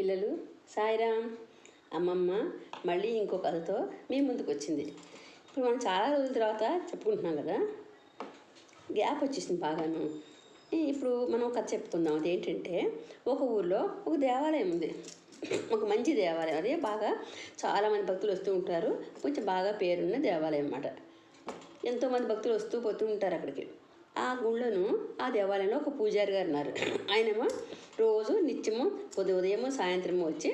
పిల్లలు సాయిరామ్ అమ్మమ్మ మళ్ళీ ఇంకో కథతో మీ ముందుకు వచ్చింది ఇప్పుడు మనం చాలా రోజుల తర్వాత చెప్పుకుంటున్నాం కదా? గ్యాప్ వచ్చేసింది బాగాను. ఇప్పుడు మనం ఒక కథ చెప్పుకుందాం ఏంటంటే ఒక ఊర్లో ఒక దేవాలయం ఉంది. ఒక మంచి దేవాలయం. అదే బాగా చాలామంది భక్తులు వస్తూ ఉంటారు. కొంచెం బాగా పేరున్న దేవాలయం అన్నమాట. ఎంతోమంది భక్తులు వస్తూ పోతూ ఉంటారు అక్కడికి. ఆ గుళ్ళను ఆ దేవాలయంలో ఒక పూజారి గారు ఉన్నారు. ఆయనేమో రోజు నిత్యము పొద్దు ఉదయము సాయంత్రము వచ్చి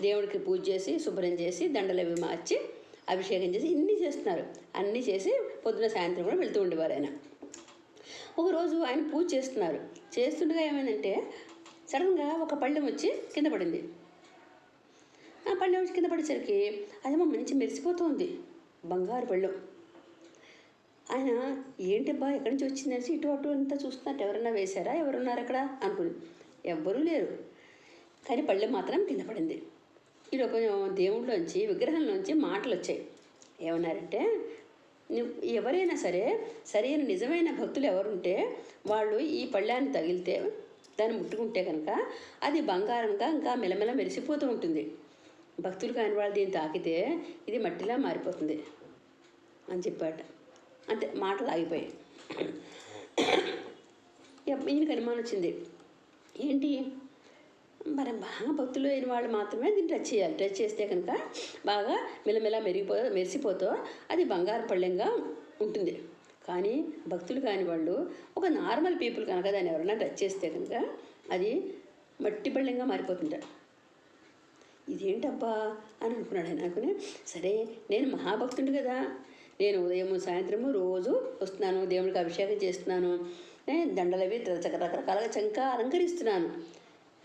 దేవుడికి పూజ చేసి శుభ్రం చేసి దండలు అవి మార్చి అభిషేకం చేసి ఇన్ని చేస్తున్నారు. అన్నీ చేసి పొద్దున సాయంత్రం కూడా వెళ్తూ ఉండేవారు ఆయన. ఒకరోజు ఆయన పూజ చేస్తున్నారు. చేస్తుండగా ఏమైందంటే సడన్గా ఒక పళ్ళెం వచ్చి కింద పడింది. ఆ పళ్ళెం వచ్చి కింద పడేసరికి అదేమో మంచి మెరిసిపోతుంది బంగారు పళ్ళెం. ఆయన ఏంటబ్బా ఎక్కడి నుంచి వచ్చిందనేసి ఇటు అటు అంతా చూస్తున్నట్టు ఎవరన్నా వేశారా? ఎవరున్నారు అక్కడ? అనుకుని. ఎవ్వరూ లేరు. కానీ పళ్ళు మాత్రం కింద పడింది. ఈలోపు దేవుళ్ళలోంచి విగ్రహంలోంచి మాటలు వచ్చాయి ఏమన్నారంటే ఎవరైనా సరే సరైన నిజమైన భక్తులు ఎవరుంటే వాళ్ళు ఈ పళ్ళాన్ని తగిలితే దాన్ని ముట్టుకుంటే కనుక అది బంగారంగా ఇంకా మెలమెల మెరిసిపోతూ ఉంటుంది. భక్తులు కాని వాళ్ళు దీన్ని తాకితే ఇది మట్టిలా మారిపోతుంది. అని చెప్పాట. అంటే మాటలు ఆగిపోయాయి. ఇక ఈయనకి అనుమానం వచ్చింది. ఏంటి? మరి బాగా భక్తులు అయిన వాళ్ళు మాత్రమే దీన్ని టచ్ చేయాలి. టచ్ చేస్తే కనుక బాగా మెల్లమెల్ల మెరిగిపో మెరిసిపోతూ అది బంగారు పళ్ళెంగా ఉంటుంది. కానీ భక్తులు కాని వాళ్ళు ఒక నార్మల్ పీపుల్ కనుక దాన్ని ఎవరైనా టచ్ చేస్తే కనుక అది మట్టి పళ్ళెంగా మారిపోతుంటారు ఇదేంటబ్బా అని అనుకున్నాడు ఆయన. అనుకుని సరే నేను మహాభక్తుడు కదా. నేను ఉదయం సాయంత్రము రోజు వస్తున్నాను దేవుడికి అభిషేకం చేస్తున్నాను. దండలవి రకరకాలుగా చంకా అలంకరిస్తున్నాను.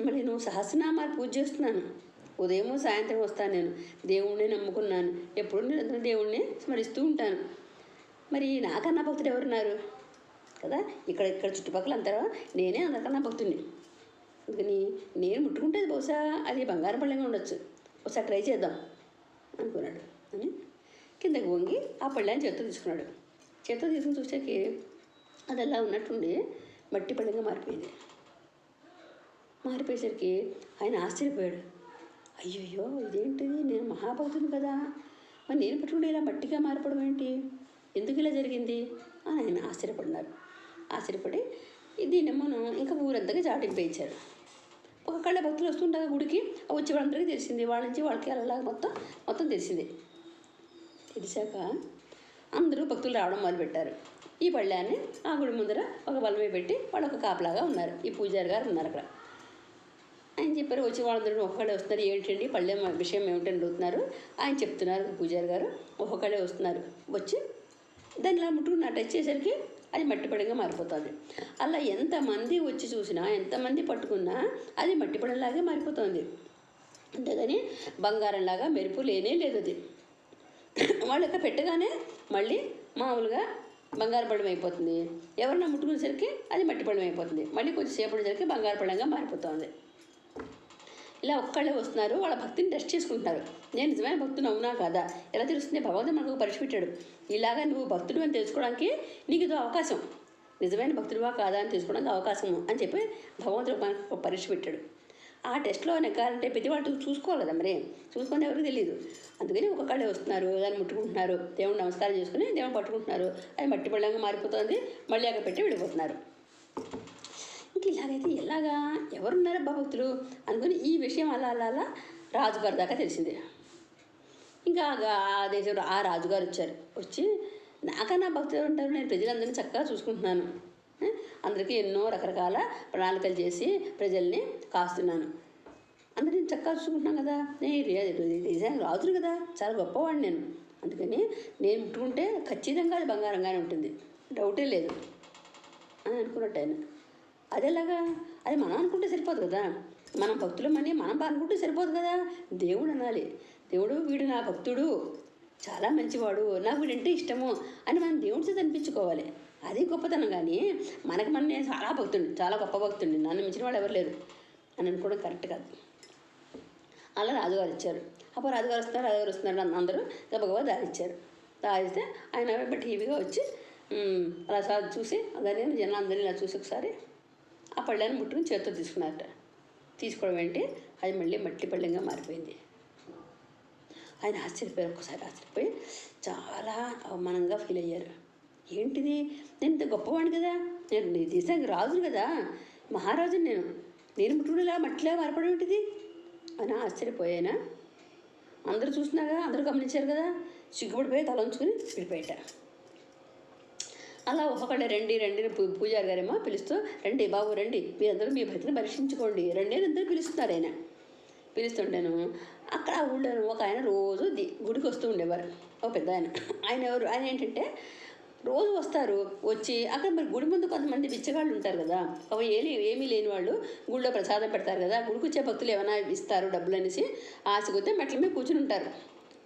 మళ్ళీ నువ్వు సహస్రనామాలు పూజ చేస్తున్నాను. ఉదయం సాయంత్రం వస్తాను నేను. దేవుణ్ణి నమ్ముకున్నాను. ఎప్పుడు నిరంతరం దేవుణ్ణి స్మరిస్తూ ఉంటాను. మరి నాకన్నా భక్తుడు ఎవరున్నారు? కదా ఇక్కడ ఇక్కడ చుట్టుపక్కల అంతా నేనే అందరికన్నా భక్తుడిని అందుకని నేను ముట్టుకుంటే బహుశా అది బంగారం పళ్ళంగా ఉండొచ్చు. ఒకసారి ట్రై చేద్దాం అనుకున్నాడు. అని కిందకి వంగి ఆ పళ్ళని చేత్తో తీసుకున్నాడు. చేత్తో తీసుకుని చూసేకి అది అలా ఉన్నట్టుండి మట్టి పళ్ళంగా మారిపోయింది. మారిపోయేసరికి ఆయన ఆశ్చర్యపోయాడు. అయ్యయ్యో ఇదేంటిది? నేను మహాభక్తుని కదా. మరి నేను పెట్టుకుంటే ఇలా మట్టిగా మారిపోవడం ఏంటి? ఎందుకు ఇలా జరిగింది? అని ఆయన ఆశ్చర్యపడినారు ఆశ్చర్యపడి దీన్ని మనం ఇంకా ఊరంతగా చాటింపేయించారు ఒక కళ్ళ భక్తులు వస్తుంటారు గుడికి వచ్చే వాళ్ళందరికీ తెలిసింది. వాళ్ళ నుంచి వాళ్ళకి అలా మొత్తం మొత్తం తెలిసింది. తెలిసాక అందరూ భక్తులు రావడం మొదలుపెట్టారు. ఈ పళ్ళాన్ని ఆ గుడి ముందర ఒక బలమే పెట్టి వాళ్ళు ఒక కాపలాగా ఉన్నారు. ఈ పూజారి గారు ఉన్నారు అక్కడ. ఆయన చెప్పారు వచ్చి వాళ్ళందరూ ఒక్కొక్కడే వస్తున్నారు. ఏంటండి? పళ్ళెం విషయం ఏమిటని అడుగుతున్నారు. ఆయన చెప్తున్నారు పూజారి గారు ఒక్కొక్కడే వస్తున్నారు. వచ్చి దాన్ని ఇలా ముట్టుకున్న టచ్ చేసరికి అది మట్టి పడంగా మారిపోతుంది. అలా ఎంతమంది వచ్చి చూసినా ఎంతమంది పట్టుకున్నా అది మట్టిపడంలాగే మారిపోతుంది. అంతేగాని బంగారంలాగా మెరుపు లేనే లేదు అది వాళ్ళకి పెట్టగానే మళ్ళీ మామూలుగా బంగారు పళ్ళం అయిపోతుంది. ఎవరన్నా ముట్టుకునేసరికి అది మట్టి పళ్ళం అయిపోతుంది. మళ్ళీ కొంచెం సేపటిసరికి బంగారు పళ్ళంగా మారిపోతుంది. ఇలా ఒక్కళ్ళే వస్తున్నారు. వాళ్ళ భక్తిని టెస్ట్ చేసుకుంటున్నారు. నేను నిజమైన భక్తుని అవునా కాదా? ఎలా తెలుస్తుంది? భగవంతుడు మనకు పరీక్ష పెట్టాడు ఇలాగా నువ్వు భక్తుడు అని తెలుసుకోవడానికి నీకు ఇదో అవకాశం. నిజమైన భక్తుడివా కాదా అని తెలుసుకోవడానికి అవకాశం అని చెప్పి భగవంతుడు మనకు ఒక పరీక్ష పెట్టాడు ఆ టెస్ట్లో నెగ్గాలంటే ప్రతి వాళ్ళు చూసుకోవాలి కదా మరి? చూసుకుంటే ఎవరికి తెలియదు అందుకని ఒక్కొక్కళ్ళే వస్తున్నారు దాన్ని ముట్టుకుంటున్నారు దేవుడు నమస్కారం చేసుకుని దేవుడు పట్టుకుంటున్నారు. అది మట్టి పళ్ళంగా మారిపోతుంది మళ్ళీ అక్కడ పెట్టి వెళ్ళిపోతున్నారు ఇంక ఇలాగైతే ఎలాగా ఎవరున్నారబ్బా భక్తులు అనుకుని ఈ విషయం అలా అలా అలా రాజుగారి దాకా తెలిసింది. ఇంకా ఆ- దేశంలో ఆ రాజుగారు వచ్చారు. వచ్చి నాకన్నా భక్తులు ఉంటారు? నేను ప్రజలందరినీ చక్కగా చూసుకుంటున్నాను. అందరికీ ఎన్నో రకరకాల ప్రణాళికలు చేసి ప్రజల్ని కాస్తున్నాను. అందరిని చక్కగా చూసుకుంటున్నాను కదా. నేను రే- రాజును కదా. చాలా గొప్పవాడిని నేను. అందుకని నేను ముట్టుకుంటే ఖచ్చితంగా అది బంగారంగానే ఉంటుంది. డౌటే లేదు. అని అనుకున్నట్టు ఆయన. అది ఎలాగా అది మనం అనుకుంటే సరిపోదు కదా. మనం భక్తులమని మనం అనుకుంటే సరిపోదు కదా. దేవుడు అనాలి. దేవుడు వీడు నా భక్తుడు. చాలా మంచివాడు. నాకు వీడంటే ఇష్టము అని మనం దేవుడి చేత అనిపించుకోవాలి. అది గొప్పతనం కానీ మనకు మన నేను చాలా భక్తుడు చాలా గొప్ప భక్తుడిని నన్ను మించిన వాళ్ళు ఎవరు లేరు. అని అనుకోవడం కరెక్ట్ కాదు. అలా రాజుగారు ఇచ్చారు. అప్పుడు రాజుగారు వస్తున్నారు రాజుగారు వస్తున్నారు అని అందరూ గబగబా దారిచ్చారు దారిస్తే ఆయన టీవీగా వచ్చి అలా సార్ చూసి అందరినీ జనాలందరినీ ఇలా చూసి ఒకసారి ఆ పళ్ళని ముట్టుకుని చేతితో తీసుకున్నారట. తీసుకోవడం ఏంటి? అది మళ్ళీ మట్టి పళ్ళెంగా మారిపోయింది. ఆయన ఆశ్చర్యపోయారు. ఒక్కసారి ఆశ్చర్యపోయి చాలా అవమానంగా ఫీల్ అయ్యారు. ఏంటిది? నేను ఇంత గొప్పవాడిని కదా? నేను నీ దేశానికి రాజును కదా? మహారాజుని నేను నేను ముట్టుకునేలా మట్టిలా మారిపోవడం ఏంటిది? అని ఆశ్చర్యపోయానా? అందరూ చూసినాగా అందరూ గమనించారు కదా? సిగ్గుపడిపోయి తల ఉంచుకుని వెళ్ళిపోయాట. అలా ఒక్కొక్కడే రండి రండి పూ- పూజారి గారేమో పిలుస్తూ రండి బాబు రండి మీ అందరూ మీ భక్తిని పరీక్షించుకోండి రండి అని అందరూ పిలుస్తున్నారు ఆయన. పిలుస్తుంటాను అక్కడ ఆ ఊళ్ళో ఒక ఆయన రోజు ది గుడికి వస్తూ ఉండేవారు. ఒక పెద్ద ఆయన. ఆయన ఎవరు? ఆయన ఏంటంటే రోజు వస్తారు వచ్చి అక్కడ మరి గుడి ముందు కొంతమంది బిచ్చగాళ్ళు ఉంటారు కదా అవి ఏమి ఏమీ లేని వాళ్ళు గుడిలో ప్రసాదం పెడతారు కదా గుడికి వచ్చే భక్తులు ఏమైనా ఇస్తారు డబ్బులు అనేసి ఆశ మెట్ల మీద కూర్చుని ఉంటారు.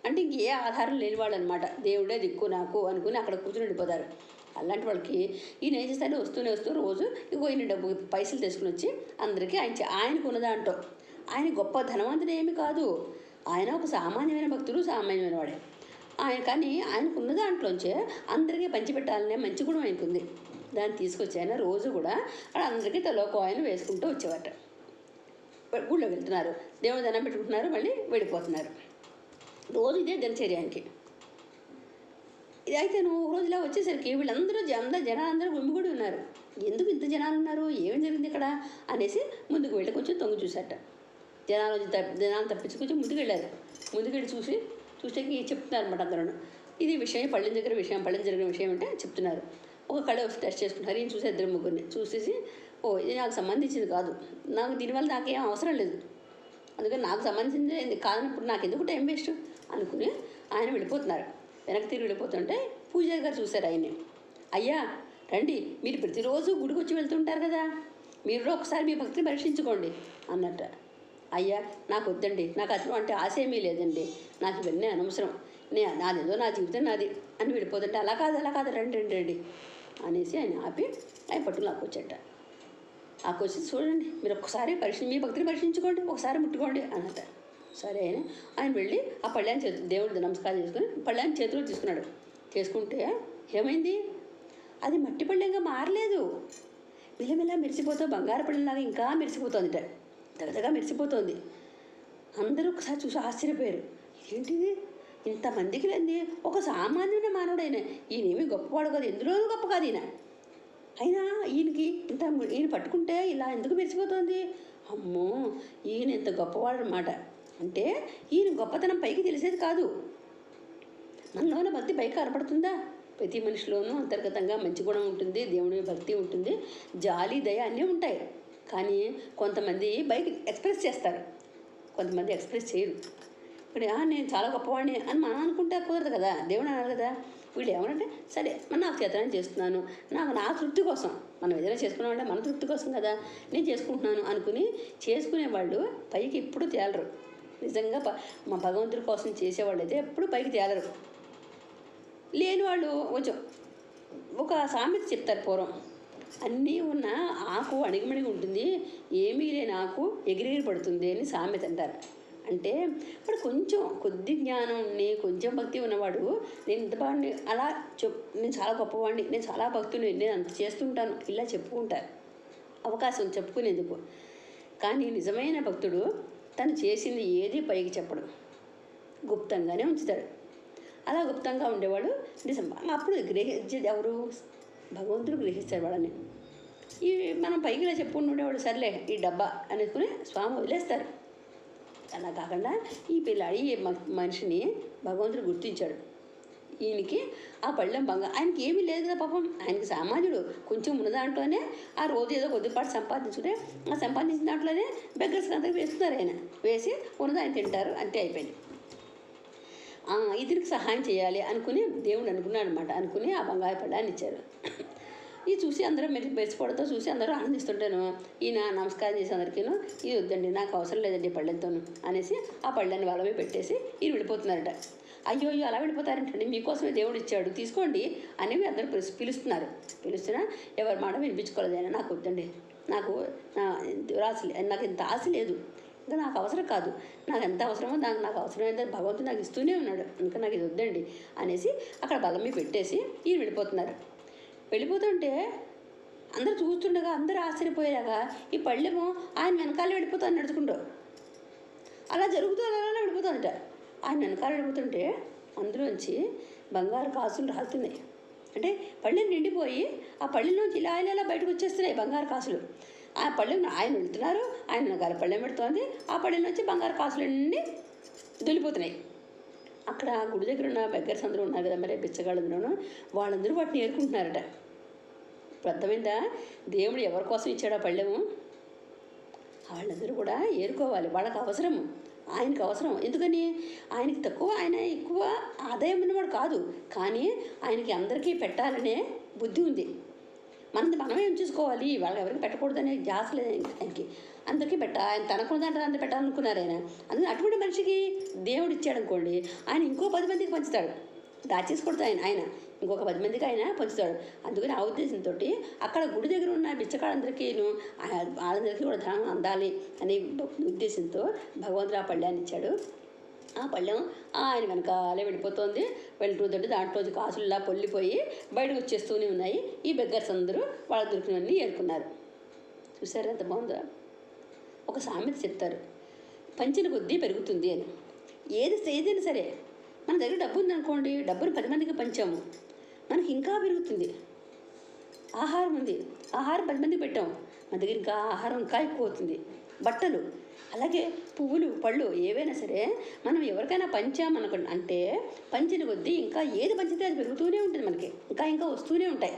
అంటే ఇంక ఏ ఆధారం లేని వాళ్ళు అనమాట దేవుడే దిక్కు నాకు అనుకుని అక్కడ కూర్చుని ఉండిపోతారు. అలాంటి వాళ్ళకి ఈయన ఏం చేస్తాడు వస్తూనే వస్తూ రోజు ఇగో ఈయన డబ్బు పైసలు తీసుకుని వచ్చి అందరికీ ఆయన ఆయనకు ఉన్నదా దాంట్లో ఆయన గొప్ప ధనవంతుడు ఏమి కాదు. ఆయన ఒక సామాన్యమైన భక్తుడు సామాన్యమైన వాడే. ఆయన కానీ ఆయనకు ఉన్న దాంట్లోంచే అందరికీ పంచిపెట్టాలనే మంచి గుణం ఆయనకుంది. దాన్ని తీసుకొచ్చాయన రోజు కూడా అక్కడ అందరికీ తలో కాయిన్ వేసుకుంటూ వచ్చేవాట. గుళ్ళో వెళ్తున్నారు. దేవుని దండం పెట్టుకుంటున్నారు. మళ్ళీ వెళ్ళిపోతున్నారు. రోజు ఇదే దినచర్య ఆయనకి. ఇది అయితే నువ్వు ఒక వచ్చేసరికి వీళ్ళందరూ జ- అందరూ జనాలందరూ గుమ్మిగూడి ఉన్నారు. ఎందుకు ఇంత జనాలు ఉన్నారు? ఏమి జరిగింది ఇక్కడ? అనేసి ముందుకు వెళ్ళి కొంచెం తొంగి చూశాట జనాలు జనాలు తప్పించి కొంచెం ముందుకు వెళ్ళారు. ముందుకు వెళ్ళి చూసి చూసేకి చెప్తున్నారు అనమాట అందరూ ఇది విషయం పళ్ళెం దగ్గర విషయం పళ్ళెం జరిగిన విషయం అంటే చెప్తున్నారు. ఒక కళ టెస్ట్ చేసుకుంటారు ఈయన చూసే ఇద్దరు ముగ్గురిని చూసేసి ఓ ఇది నాకు సంబంధించింది కాదు. నాకు దీనివల్ల నాకేం అవసరం లేదు. అందుకని నాకు సంబంధించింది ఇది కాదన్నప్పుడు నాకు ఎందుకు టైం వేస్ట్? అనుకుని ఆయన వెళ్ళిపోతున్నారు. వెనక్కి తిరిగి వెళ్ళిపోతుంటే పూజారి గారు చూశారు ఆయన్ని. అయ్యా రండి. మీరు ప్రతిరోజు గుడికి వచ్చి వెళ్తుంటారు కదా. మీరు ఒకసారి మీ భక్తిని పరీక్షించుకోండి అన్నట్టు. అయ్యా నాకు వద్దండి నాకు అసలు అంటే ఆశ ఏమీ లేదండి. నాకు ఇవన్నీ అనవసరం. నే నాదేదో నా జీవితం నాది అని వెళ్ళిపోతుంటే అలా కాదు అలా కాదు రండి రండి రండి అనేసి ఆయన ఆపి ఆయన పట్టుకుని లాక్కొచ్చట. ఆ క్వశ్చన్ చూడండి మీరు ఒక్కసారి పరిశీ మీ భక్తిని పరీక్షించుకోండి ఒకసారి ముట్టుకోండి అన్నట. సరే ఆయన ఆయన వెళ్ళి ఆ పళ్ళాన్ని చేతు దేవుడికి నమస్కారం చేసుకుని పళ్ళాన్ని చేతిలో తీసుకున్నాడు. చేసుకుంటే ఏమైంది? అది మట్టి పళ్ళెంగా మారలేదు. మిలమిలా మెరిసిపోతూ బంగారు పళ్ళెంలాగా ఇంకా మెరిసిపోతుందిట. దగదగా మెరిసిపోతుంది. అందరూ ఒకసారి చూసి ఆశ్చర్యపోయారు. ఏంటిది? ఇంతమందికి లేని ఒక సామాన్యమైన మానవుడైన ఈయనేమి గొప్పవాడు కాదు ఎందులోనూ గొప్ప కాదు ఈయన? అయినా ఈయనకి ఇంత ఈయన పట్టుకుంటే ఇలా ఎందుకు మెరిసిపోతుంది? అమ్మో! ఈయన ఇంత గొప్పవాడు అనమాట అంటే ఈయన గొప్పతనం పైకి తెలిసేది కాదు. మనలోన భక్తి పైకి కనపడుతుందా? ప్రతి మనిషిలోనూ అంతర్గతంగా మంచి గుణం ఉంటుంది దేవుని భక్తి ఉంటుంది జాలి దయ అన్నీ ఉంటాయి. కానీ కొంతమంది బయట ఎక్స్ప్రెస్ చేస్తారు. కొంతమంది ఎక్స్ప్రెస్ చేయరు. ఇప్పుడు నేను చాలా గొప్పవాడిని అని మనం అనుకుంటే కుదరదు కదా. దేవుడు అన్నారు కదా. వీళ్ళు ఏమనంటే సరే మన నాకు చేతనం చేస్తున్నాను. నాకు నా తృప్తి కోసం. మనం ఏదైనా చేసుకున్నామంటే మన తృప్తి కోసం కదా. నేను చేసుకుంటున్నాను అనుకుని చేసుకునే వాళ్ళు పైకి ఎప్పుడు తేలరు. నిజంగా ప- మా భగవంతుడి కోసం చేసేవాళ్ళు అయితే ఎప్పుడు పైకి తేలరు. లేని వాళ్ళు కొంచెం ఒక సామెత చెప్తారు పూర్వం. అన్నీ ఉన్న ఆకు అణిగిమణిగి ఉంటుంది. ఏమీ లేని ఆకు ఎగిరిగిరి పడుతుంది అని సామెత అంటారు. అంటే వాడు కొంచెం కొద్ది జ్ఞానం ఉండి కొంచెం భక్తి ఉన్నవాడు నేను ఇంత బాగుండి అలా చెప్ నేను చాలా గొప్పవాడిని నేను చాలా భక్తుని నేను అంత చేస్తుంటాను ఇలా చెప్పుకుంటారు. అవకాశం చెప్పుకునేందుకు. కానీ నిజమైన భక్తుడు తను చేసింది ఏది పైకి చెప్పడు. గుప్తంగానే ఉంచుతాడు. అలా గుప్తంగా ఉండేవాడు నిజం. అప్పుడు గ్రహించేది ఎవరు? భగవంతుడు గ్రహిస్తాడు వాళ్ళని. ఈ మనం పైకి ఇలా చెప్పుకుంటూ ఉండేవాడు సర్లే ఈ డబ్బా అనేసుకుని స్వామి వదిలేస్తారు. అలా కాకుండా ఈ పిల్లాడి ఈ మ- మనిషిని భగవంతుడు గుర్తించాడు. ఈయనకి ఆ పళ్ళెం బంగ ఆయనకి ఏమీ లేదు కదా పాపం. ఆయనకి సామాన్యుడు కొంచెం ఉన్న దాంట్లోనే ఆ రోజు ఏదో కొద్దిపాటు సంపాదించుకుంటే ఆ సంపాదించిన దాంట్లోనే బెగ్గర్స్ అంతా వేస్తున్నారు ఆయన. వేసి ఉన్నది ఆయన తింటారు. అంతే అయిపోయింది. ఇతనికి సహాయం చేయాలి అనుకుని దేవుడు అనుకున్నాడు అనమాట అనుకుని ఆ బంగారు పళ్ళాన్ని ఇచ్చారు. ఇది చూసి అందరూ మెరి మెరిసిపోవడంతో చూసి అందరూ ఆనందిస్తుంటాను ఈయన నమస్కారం చేసి అందరికీను ఇది వద్దండి నాకు అవసరం లేదండి పళ్ళెంతోను అనేసి ఆ పళ్ళని వాళ్ళమే పెట్టేసి ఈయన వెళ్ళిపోతున్నారట. అయ్యో అయ్యో అలా వెళ్ళిపోతారంటండి మీకోసమే దేవుడు ఇచ్చాడు తీసుకోండి అనేవి అందరూ పిలుస్- పిలుస్తున్నారు. పిలుస్తున్నా ఎవరి మాట వినిపించుకోలేదు నాకు వద్దండి నాకు రాసి నాకు ఇంత ఆశ లేదు నాకు అవసరం కాదు. నాకు ఎంత అవసరమో దానికి నాకు అవసరమైతే భగవంతుడు నాకు ఇస్తూనే ఉన్నాడు. ఇంకా నాకు ఇది వద్దండి అనేసి అక్కడ బలం మీద పెట్టేసి ఈయన వెళ్ళిపోతున్నారు. వెళ్ళిపోతుంటే అందరూ చూస్తుండగా అందరూ ఆశ్చర్యపోయేలాగా ఈ పళ్ళెము ఆయన వెనకాల వెళ్ళిపోతాను నడుచుకుంటూ. అలా జరుగుతుంది అలా వెళ్ళిపోతుందట ఆయన వెనకాల వెళ్ళిపోతుంటే అందులోంచి బంగారు కాసులు రాలుతున్నాయి. అంటే పళ్ళెం నిండిపోయి ఆ పళ్ళెంలోంచి ఇలా ఇలా ఇలా బయటకు వచ్చేస్తున్నాయి బంగారు కాసులు. ఆ పళ్ళెం ఆయన వెళ్తున్నారు ఆయన వెనకాల పళ్ళెం పెడుతోంది. ఆ పళ్ళెం నుంచి బంగారు కాసులు నుండి దొలిపోతున్నాయి. అక్కడ గుడి దగ్గర ఉన్న బెగ్గర్స్ అందరూ ఉన్నారు కదా మరి బిచ్చగాళ్ళందరూ వాళ్ళందరూ వాటిని ఏరుకుంటున్నారట. ఇప్పుడు అర్థమైందా? దేవుడు ఎవరి కోసం ఇచ్చాడు ఆ పళ్ళెము? వాళ్ళందరూ కూడా ఏరుకోవాలి. వాళ్ళకి అవసరము ఆయనకు అవసరం. ఎందుకని? ఆయనకి తక్కువ ఆయన ఎక్కువ ఆదాయం ఉన్నవాడు కాదు. కానీ ఆయనకి అందరికీ పెట్టాలనే బుద్ధి ఉంది. మనది మనమే ఉంచేసుకోవాలి వాళ్ళు ఎవరికి పెట్టకూడదనే ధ్యాస లేదు ఆయనకి అందరికీ పెట్ట ఆయన తనకున్నదంటే అంత పెట్టాలనుకున్నారు ఆయన అందుకని అటువంటి మనిషికి దేవుడు ఇచ్చాడు అనుకోండి ఆయన ఇంకో పది మందికి పంచుతాడు. దాచేసుకోవద్దు ఆయన ఆయన. ఇంకొక పది మందికి ఆయన పంచుతాడు. అందుకని ఆ ఉద్దేశంతో అక్కడ గుడి దగ్గర ఉన్న బిచ్చకాళ్ళందరికీ వాళ్ళందరికీ కూడా ధనం అందాలి అనే ఉద్దేశంతో భగవంతుడు ఆ పళ్ళ్యాన్ని ఇచ్చాడు. ఆ పళ్ళెం ఆయన వెనకాలే వెళ్ళిపోతుంది. వెళ్తుందంటే దాంట్లో కాసులులా పొల్లిపోయి బయటకు వచ్చేస్తూనే ఉన్నాయి. ఈ బెగ్గర్స్ అందరూ వాళ్ళ దొరికినవన్నీ ఏరుకున్నారు. చూసారా ఎంత బాగుందా? ఒక సామెత చెప్తారు. పంచిన కొద్దీ పెరుగుతుంది అని. ఏది ఏదైనా సరే మన దగ్గర డబ్బు ఉందనుకోండి డబ్బును పది మందికి పంచాము. మనకి ఇంకా పెరుగుతుంది. ఆహారం ఉంది. ఆహారం పది మందికి పెట్టాం. మన దగ్గర ఇంకా ఆహారం ఇంకా ఎక్కువ అవుతుంది బట్టలు అలాగే పువ్వులు పళ్ళు ఏవైనా సరే మనం ఎవరికైనా పంచామనుకోండి అంటే పంచిన కొద్దీ ఇంకా ఏది పంచితే అది పెరుగుతూనే ఉంటుంది మనకి. ఇంకా ఇంకా వస్తూనే ఉంటాయి.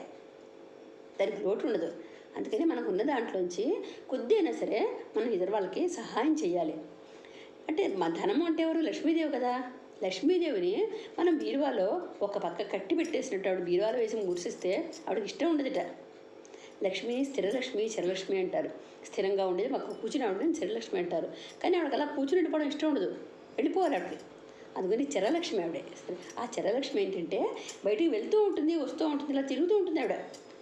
దానికి లోటు ఉండదు. అందుకని మనకు ఉన్న దాంట్లోంచి కొద్ది అయినా సరే మనం ఇద్దరు వాళ్ళకి సహాయం చేయాలి. అంటే మా ధనము అంటే ఎవరు? లక్ష్మీదేవి కదా. లక్ష్మీదేవిని మనం బీరువాలో ఒక పక్క కట్టి పెట్టేసినట్టు ఆవిడ బీరువాలో వేసి మూసిస్తే ఆవిడకి ఇష్టం ఉండదుట. లక్ష్మి స్థిరలక్ష్మి చరలక్ష్మి అంటారు. స్థిరంగా ఉండేది మాకు కూర్చుని ఆవిడని చిరలక్ష్మి అంటారు. కానీ ఆవిడకి అలా కూర్చుని వెళ్ళిపోవడం ఇష్టం ఉండదు. వెళ్ళిపోవాలి ఆవిడకి. అందుకని చరలక్ష్మి ఆవిడే. ఆ చరలక్ష్మి ఏంటంటే బయటికి వెళ్తూ ఉంటుంది వస్తూ ఉంటుంది ఇలా తిరుగుతూ ఉంటుంది ఆవిడ.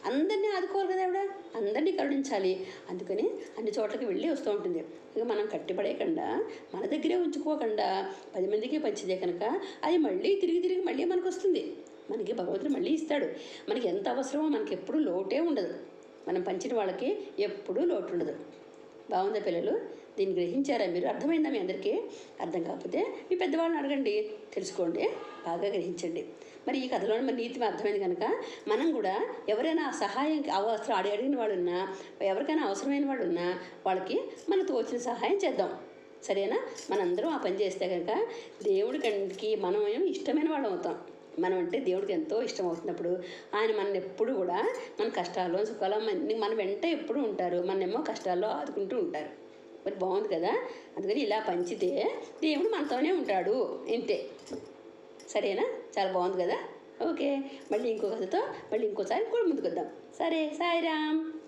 అందరినీ ఆదుకోవాలి కదా ఆవిడ అందరినీ కరుణించాలి. అందుకని అన్ని చోట్లకి వెళ్ళి వస్తూ ఉంటుంది. ఇక మనం కట్టిపడేయకుండా మన దగ్గరే ఉంచుకోకుండా పది మందికి పంచితే కనుక అది మళ్ళీ తిరిగి తిరిగి మళ్ళీ మనకు వస్తుంది. మనకి భగవంతుడు మళ్ళీ ఇస్తాడు. మనకి ఎంత అవసరమో మనకి ఎప్పుడూ లోటే ఉండదు. మనం పంచిన వాళ్ళకి ఎప్పుడూ లోటు ఉండదు. బాగుందా పిల్లలు? దీన్ని గ్రహించారా మీరు? అర్థమైందా మీ అందరికీ? అర్థం కాకపోతే మీ పెద్దవాళ్ళని అడగండి. తెలుసుకోండి. బాగా గ్రహించండి. మరి ఈ కథలో మరి నీతి అర్థమైంది కనుక మనం కూడా ఎవరైనా సహాయం అవసరం అడిగి అడిగిన వాళ్ళు ఉన్నా ఎవరికైనా అవసరమైన వాళ్ళు ఉన్నా వాళ్ళకి మనం తోచిన సహాయం చేద్దాం. సరేనా? మనందరం ఆ పని చేస్తే కనుక దేవుడి కంటికి మనం ఇష్టమైన వాళ్ళం అవుతాం. మనం అంటే దేవుడికి ఎంతో ఇష్టం అవుతున్నప్పుడు ఆయన మన ఎప్పుడు కూడా మన కష్టాల్లో సుఖాలు మన మన వెంట ఎప్పుడు ఉంటారు. మనమేమో కష్టాల్లో ఆదుకుంటూ ఉంటారు. మరి బాగుంది కదా? అందుకని ఇలా పంచితే దేవుడు మనతోనే ఉంటాడు. ఇంతే. సరేనా? చాలా బాగుంది కదా? ఓకే. మళ్ళీ ఇంకో కథతో మళ్ళీ ఇంకోసారి కూడా ముందుకు వద్దాం. సరే సాయిరామ్.